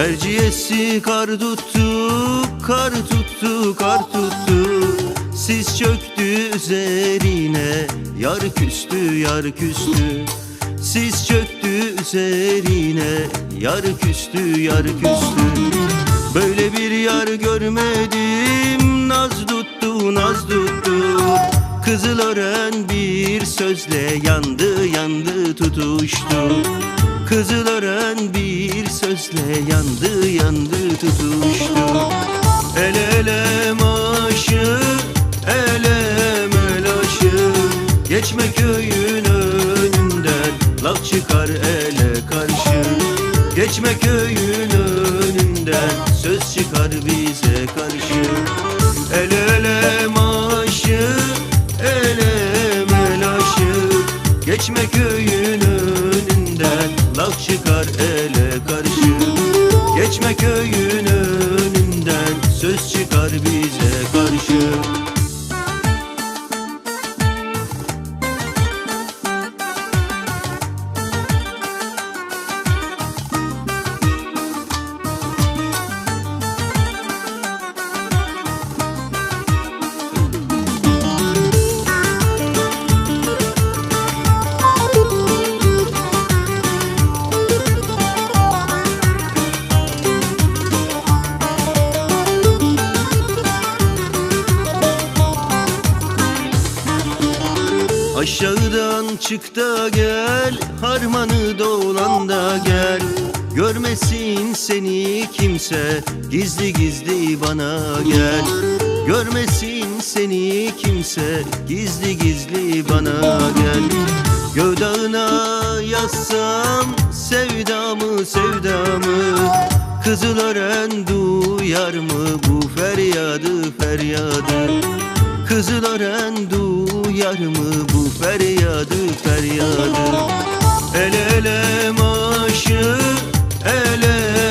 Erciyesi kar tuttu, kar tuttu, kar tuttu. Sis çöktü üzerine Yar küstü, yar küstü. Sis çöktü üzerine Yar küstü, yar küstü. Böyle bir yar görmedim Naz tuttu, naz tuttu. Kızıl ören bir sözle yandı, yandı tutuştu. Kızıl ören bir sözle yandı, yandı tutuştu. El ele Geçme köyün önünden Laf çıkar ele karşı. Geçme köyün önünden Söz çıkar bize karşı. El ele maşı, el emel aşı Geçme köyün önünden Laf çıkar ele karşı. Geçme köyün önünden Söz çıkar bize karşı Aşağıdan çık da gel Harmanı dolan da gel. Görmesin seni kimse Gizli gizli bana gel. Görmesin seni kimse Gizli gizli bana gel. Gödağına yazsam Sevdamı sevdamı. Kızılören duyar mı bu feryadı feryadı Kızılören duyar mı bu feryadı feryadı